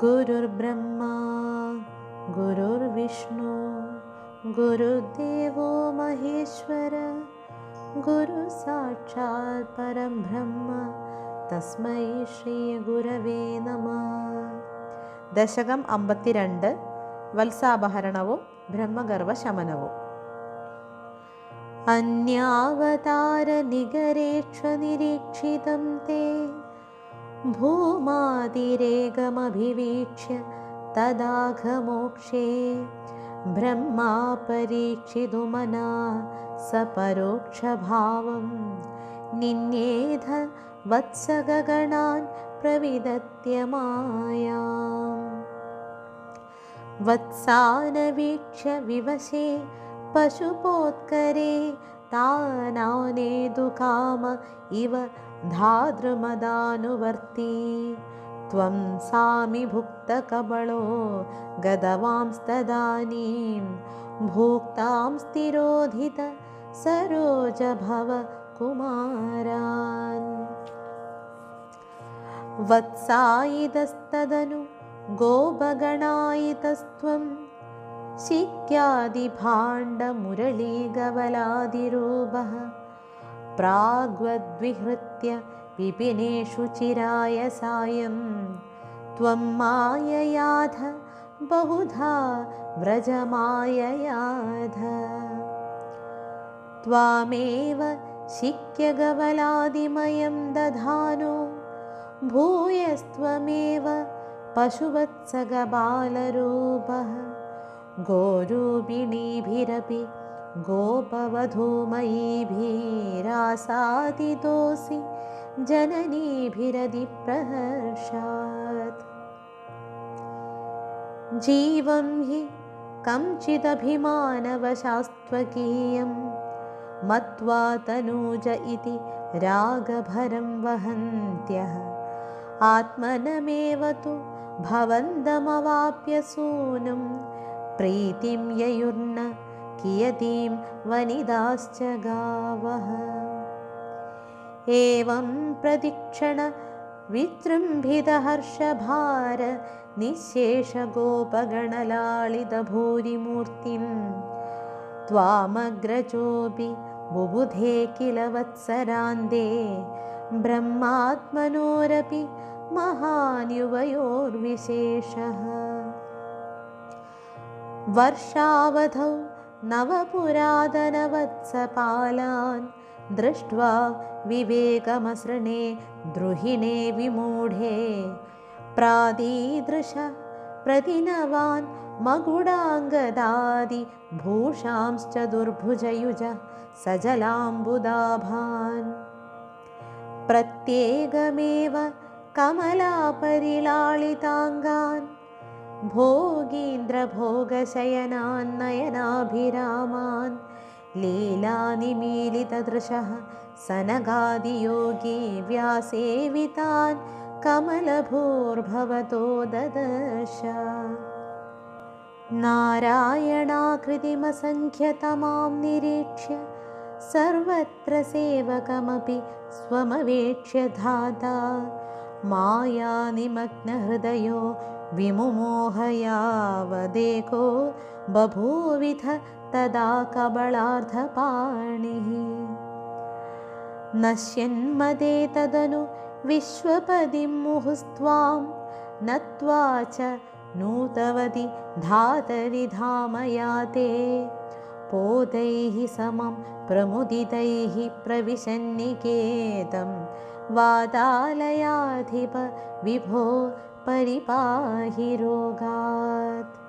गुरुर्ब्रह्मा गुरुर्विष्णु गुरुदेवो महेश्वर तस्मै श्रीगुरवे नमः। दशकम् अन्यावतारनिगरेक्षनिरीक्षितं ते भूमादिरेगमभिवीक्ष्य तदाघमोक्षे ब्रह्मा परीक्षितुमना सपरोक्षभावं निन्येध वत्सगगणान् प्रविदत्यमायाम् वत्सानवीक्ष्य विवशे पशुपोत्करे तानानेदुकाम इव धातृमदानुवर्ती त्वं सामिभुक्तकबलो गदवांस्तदानीं भोक्तां स्थिरोधित सरोजभव कुमारान् वत्सायितस्तदनु गोपगणायितस्त्वं। शिक्यादिभाण्डमुरलीगवलादिरूपः प्राग्वद्विहृत्य विपिनेषु चिराय सायं। त्वं माययाध बहुधा व्रजमाययाध। त्वामेव शिक्यगवलादिमयं दधानो भूयस्त्वमेव पशुवत्सगबालरूपः। गोरूपिणीभिरपि गोपवधूमयीभिरासादितोऽसि जननीभिरधिप्रहर्षात् जीवं हि कञ्चिदभिमानवशास्त्वकीयं मत्वा तनूज इति रागभरं वहन्त्यः। आत्मनमेव तु भवन्तमवाप्य सूनुं प्रीतिं ययुर्न कियतीं वनिदाश्च गावः। एवं प्रदिक्षणविजृम्भितहर्षभार निःशेषगोपगणलालितभूरिमूर्तिं त्वामग्रजोऽपि बुबुधे किल वत्सरान्दे। ब्रह्मात्मनोरपि महान्युवयोर्विशेषः वर्षावधौ नवपुरातनवत्सपालान् दृष्ट्वा विवेकमसृणे द्रुहिणे विमूढे। प्रादीदृश प्रतिनवान् मकुडाङ्गदादिभूषांश्च दुर्भुजयुज सजलाम्बुदाभान्। प्रत्येकमेव कमलापरिलालिताङ्गान् भोगीन्द्रभोगशयनान्नयनाभिरामान् लीलानिमीलितदृशः सनगादियोगी व्यासेवितान् कमलभूर्भवतो ददश नारायणाकृतिमसङ्ख्यतमां निरीक्ष्य सर्वत्र सेवकमपि स्वमवेक्ष्य धाता। मायानिमग्नहृदयो विमुमोहयावदेको बभूविथ तदा कबलार्धपाणिः। नश्यन्मदे तदनु विश्वपदिं मुहुस्त्वां नत्वा च नूतवति धातरि धामयाते पोतैः समं प्रमुदितैः प्रविशन्निकेतं वातालयाधिप विभो परिपाहि रोगात्